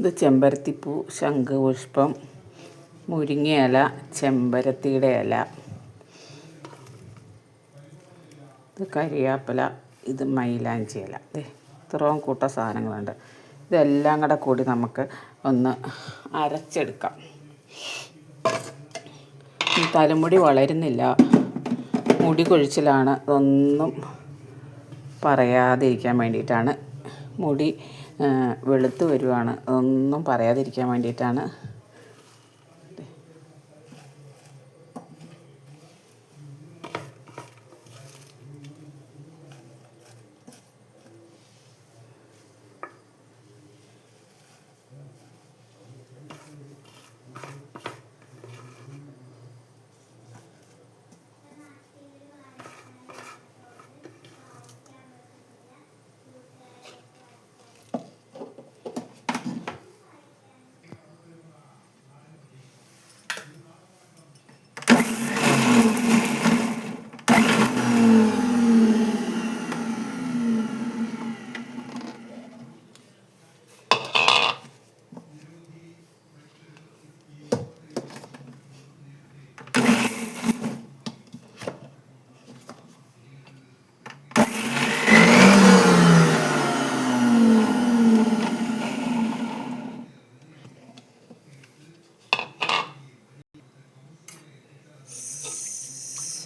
ഇത് ചെമ്പരത്തിപ്പൂ ശംഖുപുഷ്പം മുരിങ്ങയില ചെമ്പരത്തിയുടെ ഇല. ഇത് കരിയാപ്പില ഇത് മൈലാഞ്ചി ഇല. ഇത്രയും കൂട്ട സാധനങ്ങളുണ്ട്. ഇതെല്ലാം കൂടെ കൂടി നമുക്ക് ഒന്ന് അരച്ചെടുക്കാം. തലമുടി വളരുന്നില്ല. മുടി കൊഴിച്ചിലാണ്. ഇതൊന്നും പറയാതിരിക്കാൻ വേണ്ടിയിട്ടാണ് മുടി വെളുത്ത് വരുവാണ്. ഒന്നും പറയാതിരിക്കാൻ വേണ്ടിയിട്ടാണ്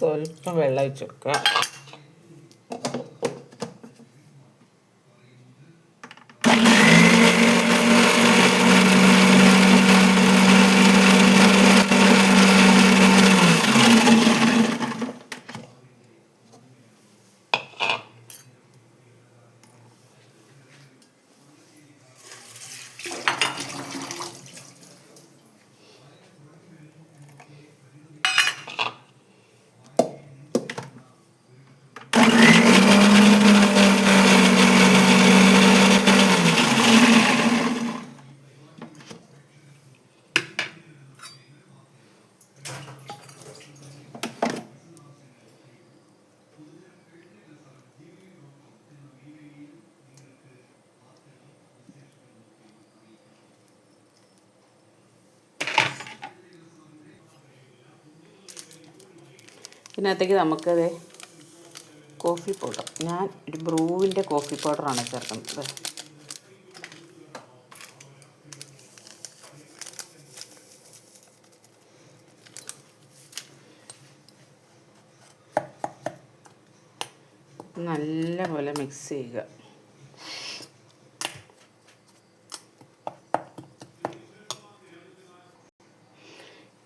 സ്വല്പം വെള്ളം ഒഴിച്ച് കൊടുക്കുക ഇതിനകത്തേക്ക് നമുക്കത് കോഫി പൗഡർ ഞാൻ ഒരു ബ്രൂവിന്റെ കോഫി പൗഡറാണ് ചേർക്കുന്നത്. നല്ല പോലെ മിക്സ് ചെയ്യുക.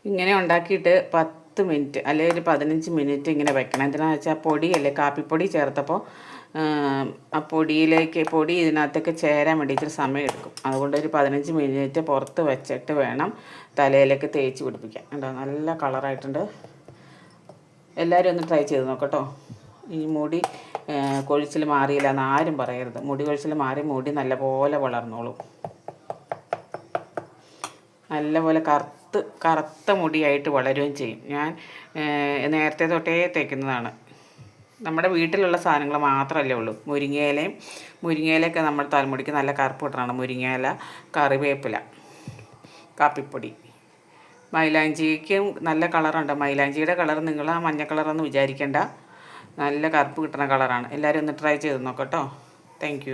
ഇങ്ങനെ ഉണ്ടാക്കിയിട്ട് പത്ത് മിനിറ്റ് അല്ലെങ്കിൽ ഒരു പതിനഞ്ച് മിനിറ്റ് ഇങ്ങനെ വെക്കണം. എന്തിനാണെന്ന് വെച്ചാൽ പൊടിയല്ലേ കാപ്പിപ്പൊടി ചേർത്തപ്പോൾ ആ പൊടിയിലേക്ക് പൊടി ഇതിനകത്തേക്ക് ചേരാൻ വേണ്ടി ഇച്ചിരി സമയം എടുക്കും. അതുകൊണ്ട് ഒരു പതിനഞ്ച് മിനിറ്റ് പുറത്ത് വെച്ചിട്ട് വേണം തലയിലേക്ക് തേച്ച് പിടിപ്പിക്കാൻ. കണ്ടോ? നല്ല കളറായിട്ടുണ്ട്. എല്ലാവരും ഒന്ന് ട്രൈ ചെയ്ത് നോക്കട്ടോ. ഈ മുടി കൊഴിച്ചിൽ മാറിയില്ല എന്ന് ആരും പറയരുത്. മുടി കൊഴിച്ചിൽ മാറി മുടി നല്ലപോലെ വളർന്നോളും. നല്ലപോലെ കറുത്ത് കറുത്ത മുടിയായിട്ട് വളരുകയും ചെയ്യും. ഞാൻ നേരത്തെ തൊട്ടേ തേക്കുന്നതാണ്. നമ്മുടെ വീട്ടിലുള്ള സാധനങ്ങൾ മാത്രമല്ലേ ഉള്ളൂ. മുരിങ്ങയിലയും മുരിങ്ങയിലൊക്കെ നമ്മുടെ തലമുടിക്ക് നല്ല കറുപ്പ് കിട്ടണം മുരിങ്ങയില കറിവേപ്പില കാപ്പിപ്പൊടി. മൈലാഞ്ചിക്കും നല്ല കളറുണ്ട്. മൈലാഞ്ചിയുടെ കളർ നിങ്ങൾ ആ മഞ്ഞ കളറൊന്നും വിചാരിക്കേണ്ട. നല്ല കറുപ്പ് കിട്ടുന്ന കളറാണ്. എല്ലാവരും ഒന്ന് ട്രൈ ചെയ്ത് നോക്കട്ടോ താങ്ക്